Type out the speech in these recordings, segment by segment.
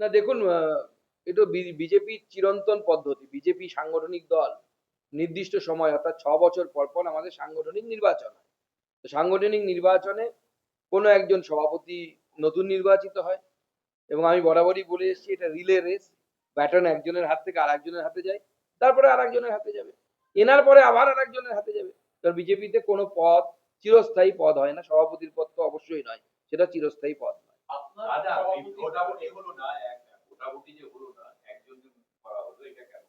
না, দেখুন এটা বিজেপি চিরন্তন পদ্ধতি। বিজেপি সাংগঠনিক দল, নির্দিষ্ট সময়, অর্থাৎ ছ বছর পর পর আমাদের সাংগঠনিক নির্বাচন হয়। সাংগঠনিক নির্বাচনে কোনো একজন সভাপতি নতুন নির্বাচিত হয় এবং আমি বরাবরই বলে এসেছি, এটা রিলে রেস। ব্যাটন একজনের হাত থেকে আর একজনের হাতে যায়, তারপরে আর একজনের হাতে যাবে। এনার পরে আবার আর একজনের হাতে যাবে। কারণ বিজেপিতে কোনো পদ, চিরস্থায়ী পদ হয় না। সভাপতির পদ তো অবশ্যই নয়। সেটা চিরস্থায়ী পদ নয়। আপনার আচ্ছা না এক ভোটাভুটি যে হলো না একজন যে করা হলো এটা কেন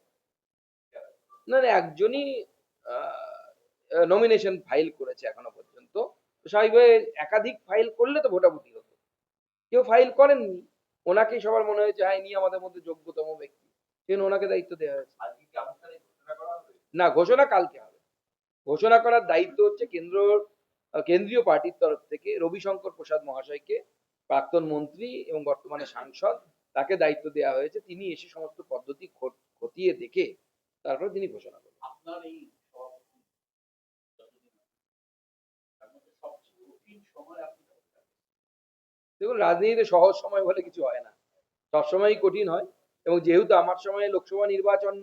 না না একজনই নমিনেশন ফাইল করেছে এখনও পর্যন্ত। স্বাভাবিকভাবে একাধিক ফাইল করলে তো ভোটাভুটি হতো। কেউ ফাইল করেননি ওনাকেই সবার মনে হয়েছে হ্যাঁ ইনি আমাদের মধ্যে যোগ্যতম ব্যক্তি। সেজন্য ওনাকে দায়িত্ব দেওয়া হয়েছে। না ঘোষণা কালকে হবে। ঘোষণা করার দায়িত্ব হচ্ছে কেন্দ্র কেন্দ্রীয় পার্টির তরফ থেকে রবিশঙ্কর প্রসাদ মহাশয়কে প্রাক্তন মন্ত্রী এবং বর্তমানে সাংসদ তাকে দায়িত্ব দেওয়া হয়েছে। তিনি এসে সমস্ত পদ্ধতি খতিয়ে দেখে তারপর তিনি ঘোষণা কাটান? দেখুন রাজনীতিতে সহজ সময় বলে কিছু হয় না। সবসময়ই কঠিন হয় এবং যেহেতু আমার সময়ে লোকসভা নির্বাচন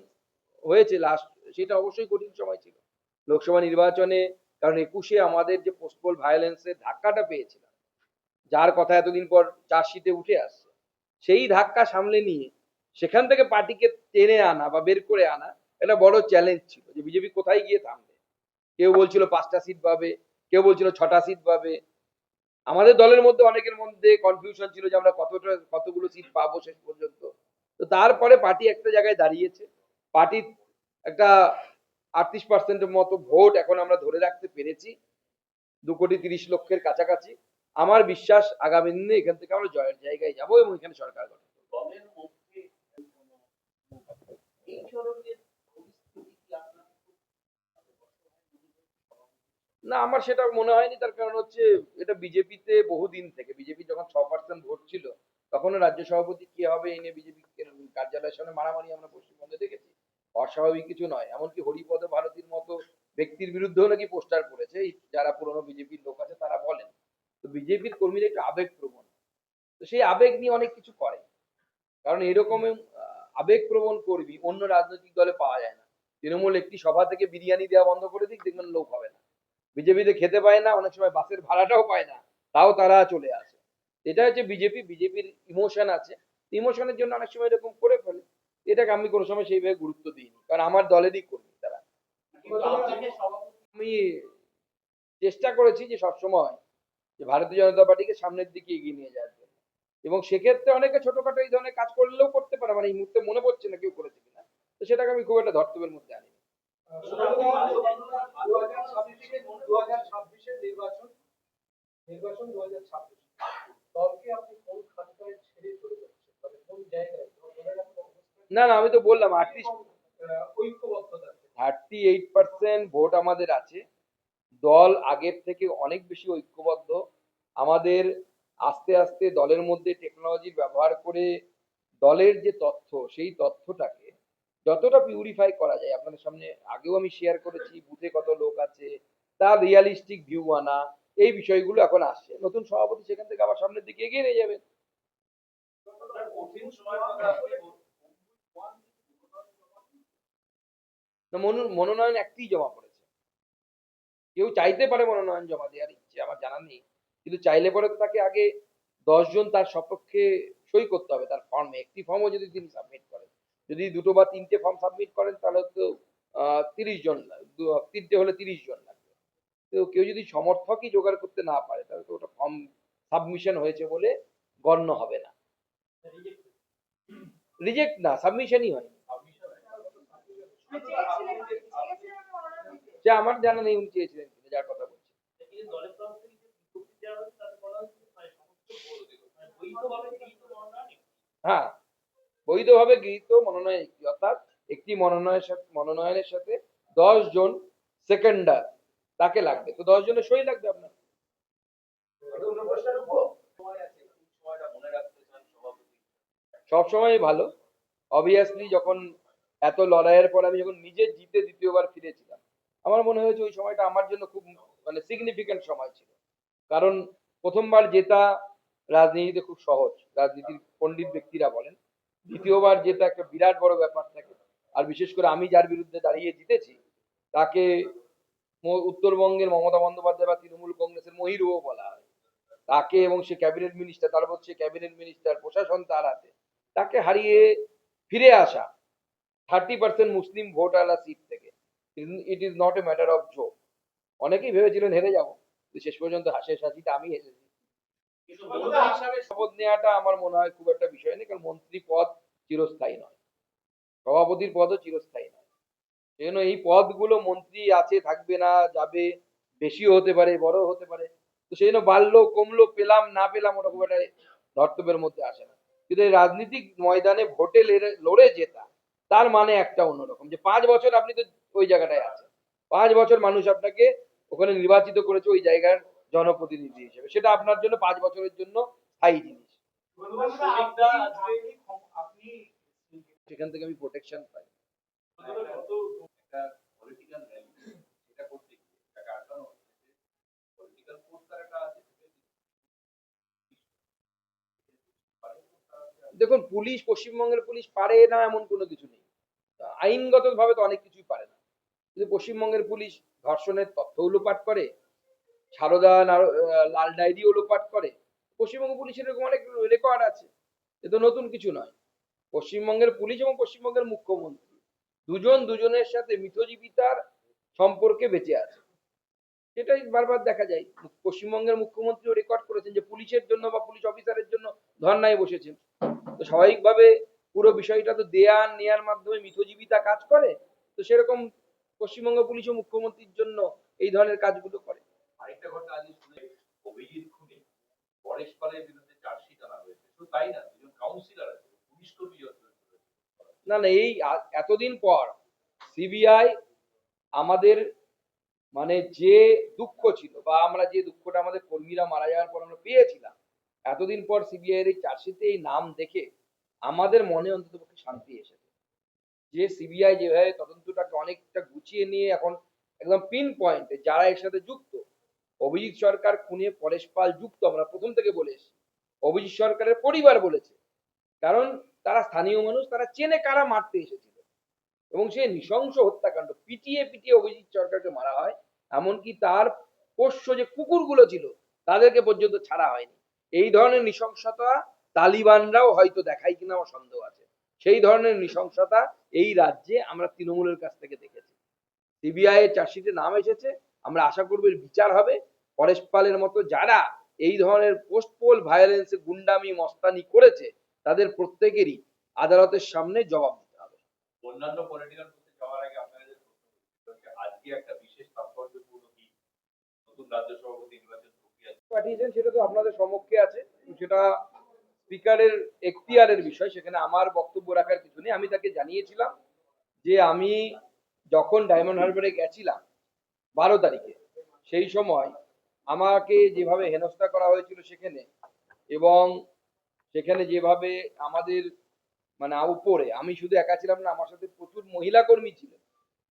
হয়েছে লাস্ট সেটা অবশ্যই কঠিন সময় ছিল। লোকসভা নির্বাচনে কারণ একুশে আমাদের যে পোস্টপোল ভায়োলেন্সের ধাক্কাটা পেয়েছিলাম, যার কথা এতদিন পর চার্জশিটে উঠে আসছে, সেই ধাক্কা সামলে নিয়ে সেখান থেকে পার্টিকে টেনে আনা বা বের করে আনা এটা বড় চ্যালেঞ্জ ছিল যে বিজেপি কোথায় গিয়ে থামবে। কেউ বলছিল পাঁচটা সিট পাবে, কেউ বলছিল ছটা সিট পাবে। আমাদের দলের মধ্যে অনেকের মধ্যে কনফিউশন ছিল যে আমরা কতটা, কতগুলো সিট পাবো শেষ পর্যন্ত। তো তারপরে পার্টি একটা জায়গায় দাঁড়িয়েছে। পার্টির একটা আটত্রিশ পার্সেন্টের মতো ভোট এখন আমরা ধরে রাখতে পেরেছি। দু কোটি তিরিশ লক্ষের কাছাকাছি। আমার বিশ্বাস আগামী দিনে এখান থেকে আমরা জয়ের জায়গায় যাব এবং এখানে সরকার গঠন না আমার সেটা মনে হয়নি। তার কারণ হচ্ছে এটা বিজেপিতে বহুদিন থেকে। বিজেপি যখন ছ পার্সেন্ট ভোট ছিল তখনও রাজ্য সভাপতি কে হবে এই নিয়ে বিজেপি কার্যালয়ের সামনে মারামারি আমরা পশ্চিমবঙ্গে দেখেছি। অস্বাভাবিক কিছু নয়। এমনকি হরিপদ ভারতীর মতো ব্যক্তির বিরুদ্ধেও নাকি পোস্টার করেছে। যারা পুরনো বিজেপির লোক আছে তারা বলেন। তো বিজেপির কর্মীরা একটু আবেগ প্রবণ। তো সেই আবেগ নিয়ে অনেক কিছু করে। কারণ এরকম আবেগ প্রবণ কর্মী অন্য রাজনৈতিক দলে পাওয়া যায় না। তৃণমূল একটি সভা থেকে বিরিয়ানি দেওয়া বন্ধ করে দিক, দেখবেন লোক হবে না। বিজেপিতে খেতে পায় না, অনেক সময় বাসের ভাড়াটাও পায় না, তাও তারা চলে আসে। এটা হচ্ছে বিজেপি। বিজেপির ইমোশন আছে। ইমোশনের জন্য অনেক সময় এরকম করে ফেলে। এটাকে আমি কোনো সময় সেইভাবে গুরুত্ব দিইনি কারণ আমার দলেরই কর্মী তারা। কিন্তু আপনাকে সভাপতি আমি চেষ্টা করেছি যে সবসময় যে ভারতীয় জনতা পার্টিকে সামনের দিকে এগিয়ে নিয়ে যাওয়ার জন্য। এবং সেক্ষেত্রে অনেকে ছোটখাটো এই ধরনের কাজ করলেও করতে পারে মানে এই মুহূর্তে মনে পড়ছে না কেউ করেছে কিনা তো সেটাকে আমি খুব একটা ধর্তব্যের মধ্যে আনি নির্বাচন নির্বাচন দু হাজার ছাব্বিশ দলকে আপনি কোন খাতটায় ছেড়ে চলে যাচ্ছেন? মানে কোন জায়গায়? না না, আমি তো বললাম থার্টি এইট পার্সেন্ট ভোট আমাদের আছে। দল আগের থেকে অনেক বেশি ঐক্যবদ্ধ। আমাদের আস্তে আস্তে দলের মধ্যে টেকনোলজির ব্যবহার করে দলের যে তথ্য, সেই তথ্যটাকে যতটা পিউরিফাই করা যায়। আপনাদের সামনে আগেও আমি শেয়ার করেছি বুথে কত লোক আছে তার রিয়ালিস্টিক ভিউ আনা, এই বিষয়গুলো এখন আসছে। নতুন সভাপতি সেখান থেকে আবার সামনের দিকে এগিয়ে নিয়ে যাবে কঠিন সময় কাটাতে না মনো- মনোনয়ন একটি জমা পড়েছে। কেউ চাইতে পারে মনোনয়ন জমা দেওয়ার ইচ্ছে আমার জানা নেই। কিন্তু চাইলে পরে তো তাকে আগে দশজন তার সপক্ষে সই করতে হবে তার ফর্মে একটি ফর্মও যদি তিনি সাবমিট করেন। যদি দুটো বা তিনটে ফর্ম সাবমিট করেন তাহলে তো তিরিশ জন তিনটে হলে তিরিশ জন লাগবে। তো কেউ যদি সমর্থকই জোগাড় করতে না পারে তাহলে তো ওটা ফর্ম সাবমিশন হয়েছে বলে গণ্য হবে না। রিজেক্ট না সাবমিশনই হয় যে আমার জানা নেই উনি চেয়েছিলেন কিনা, যার কথা বলছি। হ্যাঁ বৈধভাবে গৃহীত মনোনয়ন একটি অর্থাৎ একটি মনোনয়নের সাথে মনোনয়নের সাথে দশ জন সেকেন্ডার তাকে লাগবে। তো দশ জনের সই লাগবে আপনার? সবসময় ভালো। অবভিয়াসলি যখন এত লড়াইয়ের পর আমি যখন নিজে জিতে দ্বিতীয়বার ফিরেছিলাম আমার মনে হয়েছে ওই সময়টা আমার জন্য খুব মানে সিগনিফিক্যান্ট সময় ছিল। কারণ প্রথমবার জেতা রাজনীতিতে খুব সহজ, রাজনীতির পণ্ডিত ব্যক্তিরা বলেন, দ্বিতীয়বার জেতা একটা বিরাট বড় ব্যাপার থাকে, আর বিশেষ করে আমি যার বিরুদ্ধে দাঁড়িয়ে জিতেছি, তাকে উত্তরবঙ্গের মমতা বন্দ্যোপাধ্যায় বা তৃণমূল কংগ্রেসের মহিরুও বলা হয়। তাকে এবং সে ক্যাবিনেট মিনিস্টার, তার হচ্ছে ক্যাবিনেট মিনিস্টার, প্রশাসন তার হাতে। তাকে হারিয়ে ফিরে আসা thirty percent Muslim vote seat থেকে it is not a matter of joke অনেকেই ভেবেছিলেন হেরে যাব শেষ পর্যন্ত হাসির সাথীটা আমি হিসাবে শপথ নেওয়াটা আমার মনে হয় খুব একটা বিষয় নেই কারণ মন্ত্রী পদ চিরস্থায়ী নয়। সভাপতির পদও চিরস্থায়ী নয়। সেই জন্য এই পদগুলো মন্ত্রী আছে থাকবে না যাবে বেশিও হতে পারে বড় হতে পারে। তো সেই জন্য বাড়লো কমলো পেলাম না পেলাম ওটা খুব একটা ধর্তব্যের মধ্যে আসে না। কিন্তু এই রাজনীতিক ময়দানে ভোটে লেড়ে- লড়ে জেতা তার মানে একটা অন্যরকম। যে পাঁচ বছর আপনি তো ওই জায়গাটায় আছেন। পাঁচ বছর মানুষ আপনাকে ওখানে নির্বাচিত করেছে ওই জায়গার জনপ্রতিনিধি হিসেবে। সেটা আপনার জন্য পাঁচ বছরের জন্য স্থায়ী জিনিস। সেখান থেকে আমি প্রোটেকশন পাই একটা পলিটিক্যাল র্যালি এটা করতে গিয়ে তাকে আটকানো হচ্ছে পলিটিক্যাল ফোর্স তার একটা আছে দেখুন, পুলিশ, পশ্চিমবঙ্গের পুলিশ পারে না এমন কোনো কিছু নেই। আইনগত ভাবে তো অনেক কিছুই পারে না। কিন্তু পশ্চিমবঙ্গের পুলিশ ধর্ষণের তথ্য লোপাট করে, সারদা লাল ডায়েরিও লোপাট করে। পশ্চিমবঙ্গ পুলিশের এরকম অনেক রেকর্ড আছে। এ তো নতুন কিছু নয়। পশ্চিমবঙ্গের পুলিশ এবং পশ্চিমবঙ্গের মুখ্যমন্ত্রী দুজন দুজনের সাথে মিথজীবিতার সম্পর্কে বেঁচে আছে। সেটাই বারবার দেখা যায়। পশ্চিমবঙ্গের মুখ্যমন্ত্রীও রেকর্ড করেছেন যে পুলিশের জন্য বা পুলিশ অফিসারের জন্য ধর্নায় বসেছেন। তো স্বাভাবিকভাবে পুরো বিষয়টা তো দেয়া নেয়ার মাধ্যমে মিথজীবিতা কাজ করে তো সেরকম পশ্চিমবঙ্গ পুলিশ ও মুখ্যমন্ত্রীর জন্য এই ধরনের কাজগুলো করে। আরেকটা ঘটনা আজ শুনে অভিজিৎ খুনে পরেশ পালের বিরুদ্ধে চার্জশিট আনা হয়েছে। শুধু তাই না দুজন কাউন্সিলর আছে পুলিশ কর্মী না না এই এতদিন পর সিবিআই আমাদের মানে যে দুঃখ ছিল বা আমরা যে দুঃখটা আমাদের কর্মীরা মারা যাওয়ার পর আমরা পেয়েছিলাম এতদিন পর সিবিআই এর এই চার্জশিটে এই নাম দেখে আমাদের মনে অন্তত পক্ষে শান্তি এসেছে। যে সিবিআই যেভাবে তদন্তটাকে অনেকটা গুছিয়ে নিয়ে এখন একদম পিন পয়েন্টে যারা এর সাথে যুক্ত, অভিজিৎ সরকার খুনে পরেশ পাল যুক্ত, আমরা প্রথম থেকে বলে এসেছি। অভিজিৎ সরকারের পরিবার বলেছে, কারণ তারা স্থানীয় মানুষ, তারা চেনে কারা মারতে এসেছিল। এবং সে নৃশংস হত্যাকাণ্ড, পিটিয়ে পিটিয়ে অভিজিৎ সরকারকে মারা হয়, এমনকি তার পোষ্য যে কুকুরগুলো ছিল, তাদেরকে পর্যন্ত ছাড়া হয়নি। এই ধরনের নৃশংসতা তালিবানরাও হয়তো দেখায় কিনা আমার সন্দেহ আছে। সেই ধরনের নৃশংসতা এই রাজ্যে আমরা তৃণমূলের কাছ থেকে দেখেছি। সিবিআই এর চার্জশিটে নাম এসেছে, আমরা আশা করব এর বিচার হবে। পরেশ পালের মতো যারা এই ধরনের পোস্ট পোল ভায়োলেন্সে গুন্ডামি, মস্তানি করেছে, তাদের প্রত্যেকেরই আদালতের সামনে জবাব দিতে হবে। অন্যান্য পলিটিক্যাল যাওয়ার আগে আপনাদের আজকে একটা বিশেষ তাৎপর্যপূর্ণ দিন নতুন রাজ্য সভাপতি নির্বাচন পাঠিয়েছেন, সেটা তো আপনাদের সমক্ষে আছে। সেটা স্পিকারের এখতিয়ারের বিষয়, সেখানে আমার বক্তব্য রাখার কিছু নেই। আমি তাকে জানিয়েছিলাম যে আমি যখন ডায়মন্ড হারবারে গেছিলাম বারো তারিখে, সেই সময় আমাকে যেভাবে হেনস্থা করা হয়েছিল সেখানে এবং সেখানে যেভাবে আমাদের মানে উপরে, আমি শুধু একা ছিলাম না, আমার সাথে প্রচুর মহিলা কর্মী ছিলেন।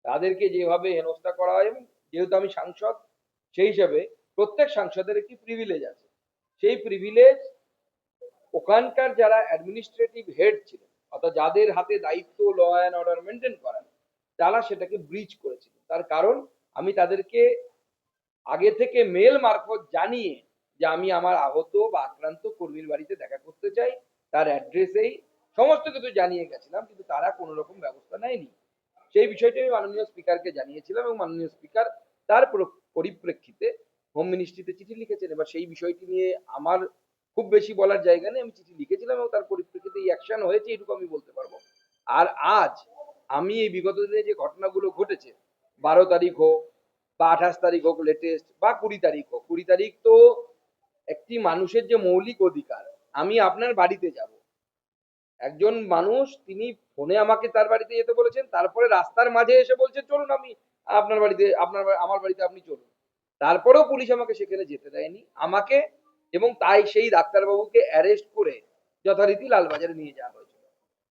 তাদেরকে যেভাবে হেনস্থা করা হয় এবং যেহেতু আমি সাংসদ, সেই হিসাবে প্রত্যেক সাংসদের একটি প্রিভিলেজ আছে? সেই প্রিভিলেজ ওখানকার যারা অ্যাডমিনিস্ট্রেটিভ হেড ছিলেন, অর্থাৎ যাদের হাতে দায়িত্ব ল অ্যান্ড অর্ডার মেনটেন করার তারা সেটাকে ব্রিজ করেছিল। তার কারণ, আমি তাদেরকে আগে থেকে মেল মারফত জানিয়ে যে আমি আমার আহত বা আক্রান্ত কর্মীর বাড়িতে দেখা করতে চাই, তার অ্যাড্রেসেই সমস্ত কিছু জানিয়ে গেছিলাম, কিন্তু তারা কোনো রকম ব্যবস্থা নেয়নি। সেই বিষয়টি আমি মাননীয় স্পিকারকে জানিয়েছিলাম এবং মাননীয় স্পিকার তার পরিপ্রেক্ষিতে হোম মিনিস্ট্রিতে চিঠি লিখেছেন। এবার সেই বিষয়টি নিয়ে আমার খুব বেশি বলার জায়গা নেই। আমি চিঠি লিখেছিলাম এবং তার পরিপ্রেক্ষিতে এই অ্যাকশন হয়েছে এটুকু আমি বলতে পারব। আর আজ আমি এই বিগত দিনে যে ঘটনাগুলো ঘটেছে, বারো তারিখ হোক বা আঠাশ তারিখ হোক লেটেস্ট বা কুড়ি তারিখ হোক, কুড়ি তারিখ তো একটি মানুষের যে মৌলিক অধিকার, আমি আপনার বাড়িতে যাব। একজন মানুষ, তিনি ফোনে আমাকে তার বাড়িতে যেতে বলেছেন, তারপরে রাস্তার মাঝে এসে বলছেন চলুন আমি আপনার বাড়িতে, আপনার আমার বাড়িতে আপনি চলুন। তারপরেও পুলিশ আমাকে সেখানে যেতে দেয়নি। আমাকে এবং তাই সেই ডাক্তারবাবুকে অ্যারেস্ট করে যথারীতি লালবাজারে নিয়ে যাওয়া হয়েছিল।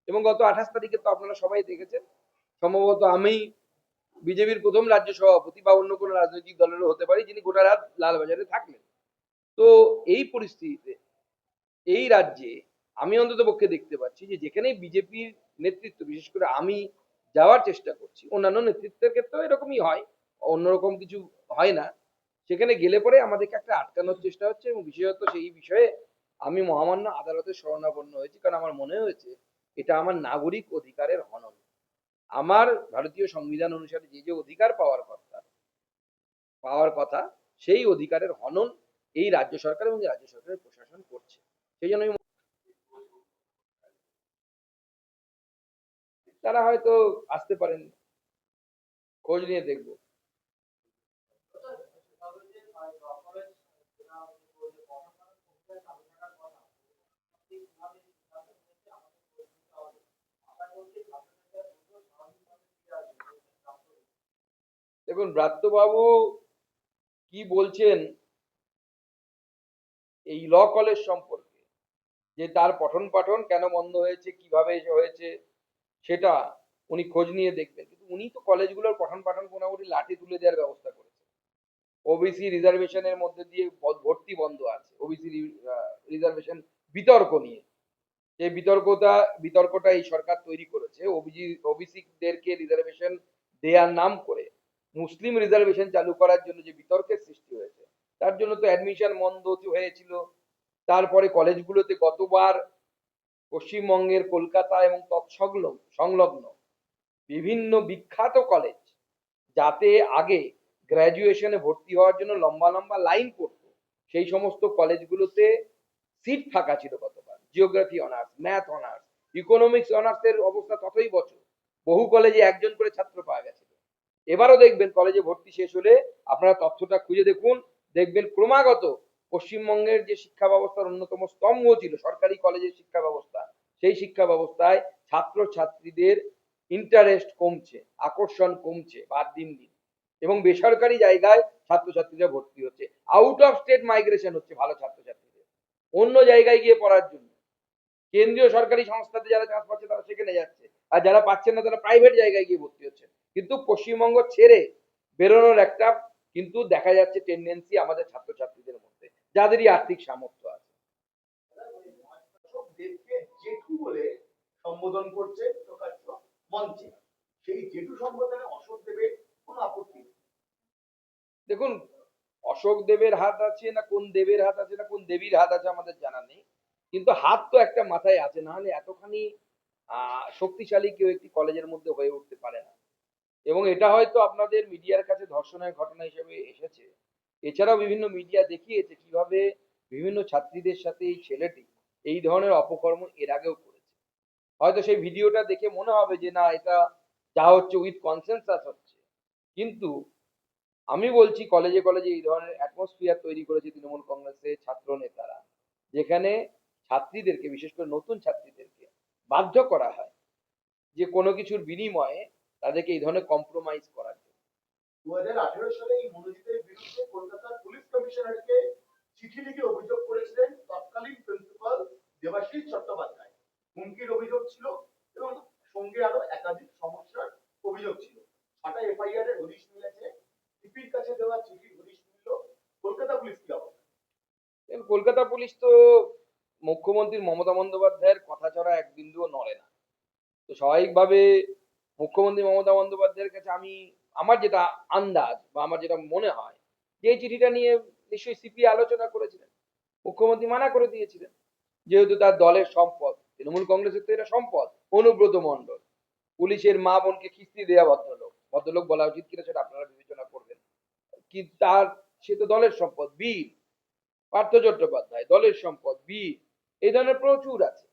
এবং গত আঠাশ তারিখে তো আপনারা সবাই দেখেছেন। সম্ভবত আমি বিজেপির প্রথম রাজ্য সভাপতি বা অন্য কোনো রাজনৈতিক দলেরও হতে পারি যিনি গোটা রাত লালবাজারে থাকলেন। তো এই পরিস্থিতিতে এই রাজ্যে আমি অন্তত পক্ষে দেখতে পাচ্ছি যে যেখানেই বিজেপির নেতৃত্ব, বিশেষ করে আমি যাওয়ার চেষ্টা করছি, অন্যান্য নেতৃত্বের ক্ষেত্রেও এরকমই হয়। অন্যরকম কিছু হয় না। সেখানে গেলে পরে আমাদেরকে একটা আটকানোর চেষ্টা হচ্ছে এবং বিশেষত সেই বিষয়ে আমি মহামান্য আদালতের শরণাপন্ন হয়েছি কারণ আমার মনে হয়েছে এটা আমার নাগরিক অধিকারের হনন। আমার ভারতীয় সংবিধান অনুসারে যে যে অধিকার পাওয়ার কথা পাওয়ার কথা, সেই অধিকারের হনন এই রাজ্য সরকার এবং রাজ্য সরকারের প্রশাসন করছে। সেই জন্য তারা হয়তো আসতে পারেন। খোঁজ নিয়ে দেখব। দেখুন ব্রাত্যবাবু কি বলছেন? এই ল কলেজ সম্পর্কে। যে তার পঠন পাঠন কেন বন্ধ হয়েছে, কীভাবে হয়েছে, সেটা উনি খোঁজ নিয়ে দেখবেন। কিন্তু উনি তো কলেজগুলোর পঠন পাঠন মোটামুটি লাঠি তুলে দেওয়ার ব্যবস্থা করেছে ওবিসি রিজার্ভেশনের মধ্যে দিয়ে ভর্তি বন্ধ আছে। ওবিসি রিজার্ভেশন বিতর্ক নিয়ে। যে বিতর্কটা বিতর্কটা এই সরকার তৈরি করেছে। ওবিজি ওবিসিদেরকে রিজার্ভেশন দেওয়ার নাম করে মুসলিম রিজার্ভেশন চালু করার জন্য যে বিতর্কের সৃষ্টি হয়েছে, তার জন্য তো অ্যাডমিশন বন্ধ হয়েছিল। তারপরে কলেজগুলোতে গতবার পশ্চিমবঙ্গের কলকাতা এবং তৎসংলগ্ন, সংলগ্ন বিভিন্ন বিখ্যাত কলেজ যাতে আগে গ্র্যাজুয়েশনে ভর্তি হওয়ার জন্য লম্বা লম্বা লাইন পড়তো সেই সমস্ত কলেজগুলোতে সিট ফাঁকা ছিল গতবার। Geography honours math honours economics অনার্সের অবস্থা ততই বছর। বহু কলেজে একজন করে ছাত্র পাওয়া গেছিল এবারও দেখবেন কলেজে ভর্তি শেষ হলে আপনারা তথ্যটা খুঁজে দেখুন। দেখবেন ক্রমাগত পশ্চিমবঙ্গের যে শিক্ষা ব্যবস্থার অন্যতম স্তম্ভ ছিল, সরকারি কলেজের শিক্ষা ব্যবস্থা, সেই শিক্ষা ব্যবস্থায় ছাত্র ছাত্রীদের ইন্টারেস্ট কমছে, আকর্ষণ কমছে বাদ দিন দিন। এবং বেসরকারি জায়গায় ছাত্রছাত্রীরা ভর্তি হচ্ছে। আউট অফ স্টেট মাইগ্রেশন হচ্ছে ভালো ছাত্রছাত্রীদের। অন্য জায়গায় গিয়ে পড়ার জন্য। কেন্দ্রীয় সরকারি সংস্থাতে যারা চান্স পাচ্ছে তারা সেখানে যাচ্ছে। আর যারা পাচ্ছেন না তারা প্রাইভেট জায়গায় গিয়ে ভর্তি হচ্ছে। কিন্তু পশ্চিমবঙ্গ ছেড়ে বেরোনোর একটা কিন্তু দেখা যাচ্ছে টেন্ডেন্সি আমাদের ছাত্রছাত্রীদের মধ্যে যাদেরই আর্থিক সামর্থ্য আছে। জেঠু বলে সম্বোধন করছে প্রকাশ্য মঞ্চে। সেই জেঠু সম্বোধনে অশোক দেবের কোন আপত্তি দেখুন অশোক দেবের হাত আছে না কোন দেবের হাত আছে না কোন দেবীর হাত আছে আমাদের জানা নেই। কিন্তু হাত তো একটা মাথায় আছে না হলে এতখানি আহ, শক্তিশালী কেউ একটি কলেজের মধ্যে হয়ে উঠতে পারে না। এবং এটা হয়তো আপনাদের মিডিয়ার কাছে ধর্ষণের ঘটনা হিসেবে এসেছে। এছাড়াও বিভিন্ন মিডিয়া দেখিয়েছে কীভাবে বিভিন্ন ছাত্রীদের সাথে এই ছেলেটি এই ধরনের অপকর্ম এর আগেও করেছে। হয়তো সেই ভিডিওটা দেখে মনে হবে যে, না, এটা যা হচ্ছে উইথ কনসেনসাস হচ্ছে। কিন্তু আমি বলছি, কলেজে কলেজে এই ধরনের অ্যাটমসফিয়ার তৈরি করেছে তৃণমূল কংগ্রেসের ছাত্র নেতারা, যেখানে ছাত্রীদেরকে, বিশেষ করে নতুন ছাত্রীদেরকে বাধ্য করা হয় যে কোনো কিছুর বিনিময়ে তাদেরকে এই ধরনের কম্প্রোমাইজ করার জন্য। দু হাজার আঠেরো সালে এই মনোজিতের বিরুদ্ধে কলকাতার পুলিশ কমিশনারকে চিঠি লিখে অভিযোগ করেছিলেন তৎকালীন প্রিন্সিপাল দেবাশিস চট্টোপাধ্যায়। হুমকির অভিযোগ ছিল এবং সঙ্গে আরও একাধিক সমস্যার অভিযোগ ছিল। ছটা এফআইআর এর হদিশ মিলেছে সিপির কাছে দেওয়া চিঠির হদিশ মিলল কলকাতা পুলিশ কি অবস্থা কলকাতা পুলিশ তো মুখ্যমন্ত্রী মমতা বন্দ্যোপাধ্যায়ের কথা ছাড়া এক বিন্দুও নড়ে না। তো স্বাভাবিকভাবে মুখ্যমন্ত্রী মমতা বন্দ্যোপাধ্যায়ের কাছে আমি, আমার যেটা আন্দাজ বা আমার যেটা মনে হয়, যে এই চিঠিটা নিয়ে নিশ্চয়ই সিপি আলোচনা করেছিলেন, মুখ্যমন্ত্রী মানা করে দিয়েছিলেন, যেহেতু তার দলের সম্পদ, তৃণমূল কংগ্রেসের তো এটা সম্পদ, অনুব্রত মণ্ডল, পুলিশের মা বোনকে কিস্তি দেওয়া ভদ্রলোক ভদ্রলোক বলা উচিত কিনা সেটা আপনারা বিবেচনা করবেন, কি তার, সে তো দলের সম্পদ, বীর, পার্থ চট্টোপাধ্যায়, দলের সম্পদ, বীর, এই ধরনের প্রচুর আছে,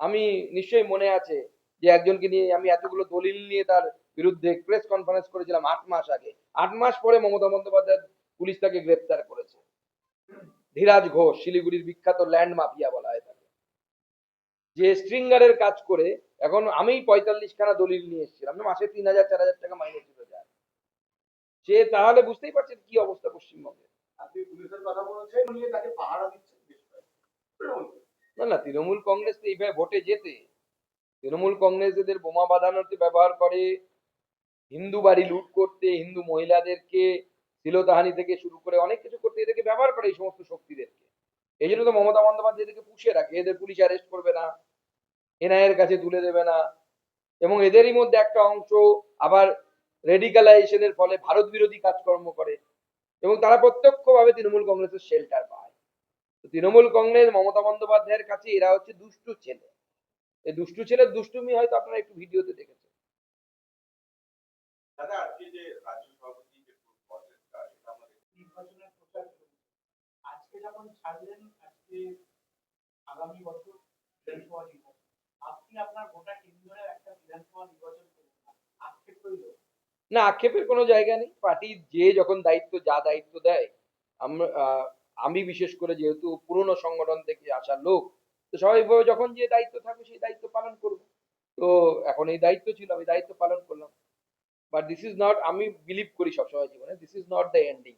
আমি নিশ্চয়ই মনে আছে যে একজনকে নিয়ে আমি এতগুলো দলিল নিয়ে তার বিরুদ্ধে প্রেস কনফারেন্স করেছিলাম আট মাস আগে। আট মাস পরে মমতা বন্দ্যোপাধ্যায় পুলিশ তাকে গ্রেপ্তার করেছে। ধীরাজ ঘোষ শিলিগুড়ির বিখ্যাত ল্যান্ড মাফিয়া বলা হয় তাকে। যে স্ট্রিঙ্গারের কাজ করে এখন আমি পঁয়তাল্লিশ খানা দলিল নিয়ে এসেছিলাম। মাসে তিন হাজার চার হাজার টাকা মাইনে ছিল যায় সে তাহলে বুঝতেই পারছেন কি অবস্থা পশ্চিমবঙ্গে। না না তৃণমূল কংগ্রেস তো এইভাবে ভোটে যেতে তৃণমূল কংগ্রেস এদের বোমা বাঁধানোতে ব্যবহার করে, হিন্দু বাড়ি লুট করতে, হিন্দু মহিলাদেরকে তিলোতাহানি থেকে শুরু করে অনেক কিছু করতে এদেরকে ব্যবহার করে এই সমস্ত শক্তিদেরকে। এই জন্য তো মমতা বন্দ্যোপাধ্যায় এদেরকে পুষে রাখে। এদের পুলিশ অ্যারেস্ট করবে না, এনআইয়ের কাছে তুলে দেবে না। এবং এদেরই মধ্যে একটা অংশ আবার রেডিকালাইজেশনের ফলে ভারত বিরোধী কাজকর্ম করে এবং তারা প্রত্যক্ষভাবে তৃণমূল কংগ্রেসের শেল্টার পায়। তৃণমূল কংগ্রেস মমতা বন্দ্যোপাধ্যায়ের কাছে এরা হচ্ছে দুষ্টু ছেলে। এই দুষ্টু ছেলের দুষ্টুমি হয়তো আপনারা একটু ভিডিওতে দেখেছেন। দাদা আজকে যে রাজ্য সভাপতি যে প্রজেক্টটা সেটা আমাদের নির্বাচনের প্রচার আজকে যখন ছাড়লেন আজকে আগামী বছর বিধানসভা নির্বাচন। আপনি আপনার গোটা কেন্দ্রের একটা বিধানসভা নির্বাচন করবেন না। আক্ষেপ রইল। না আক্ষেপের কোনো জায়গা নেই। পার্টি যে যখন দায়িত্ব যা দায়িত্ব দেয় আমরা আমি বিশেষ করে যেহেতু পুরনো সংগঠন থেকে আসা লোক তো স্বাভাবিকভাবে যখন যে দায়িত্ব থাকবে সেই দায়িত্ব পালন করব। তো এখন এই দায়িত্ব ছিল আমি দায়িত্ব পালন করলাম। বাট দিস ইজ নট আমি বিলিভ করি সবসময় জীবনে this is not the ending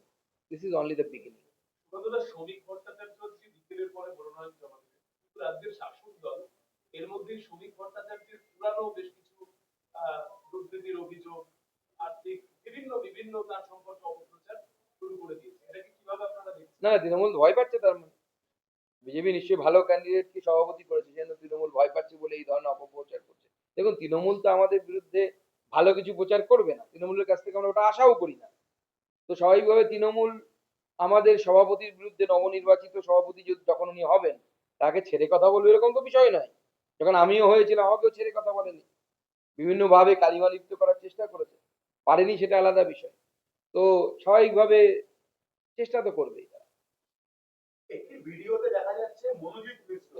this is only the beginning শ্রমিক ভট্টাচার্য বিকেলের পরে মনোনয়ন জমা রাজ্যের শাসক দল এর মধ্যে শ্রমিক ভট্টাচার্যের পুরানো বেশ কিছু আহ, দুর্নীতির অভিযোগ আর্থিক বিভিন্ন বিভিন্ন তার সম্পর্কে অপপ্রচার শুরু করে দিয়েছে। এটাকে কীভাবে আপনারা দেখছেন? না তৃণমূল ভয় পাচ্ছে তার মানে। বিজেপি নিশ্চয়ই ভালো ক্যান্ডিডেটকে সভাপতি করেছে যেন তৃণমূল ভয় পাচ্ছে বলে এই ধরনের অপপ্রচার করছে। দেখুন, তৃণমূল তো আমাদের বিরুদ্ধে ভালো কিছু প্রচার করবে না, তৃণমূলের কাছ থেকে আমরা ওটা আশাও করি না। তো স্বাভাবিকভাবে তৃণমূল আমাদের সভাপতির বিরুদ্ধে নবনির্বাচিত সভাপতি যদি- যখন উনি হবেন, তাকে ছেড়ে কথা বলবে এরকম তো বিষয় নয়। যখন আমিও হয়েছিলাম, আমাকেও ছেড়ে কথা বলেনি। বিভিন্নভাবে কালিমা লিপ্ত করার চেষ্টা করেছে, পারেনি সেটা আলাদা বিষয়। তো স্বাভাবিকভাবে চেষ্টা তো করবেই একটি ভিডিওতে দেখা যাচ্ছে মনোজিৎ মিশ্র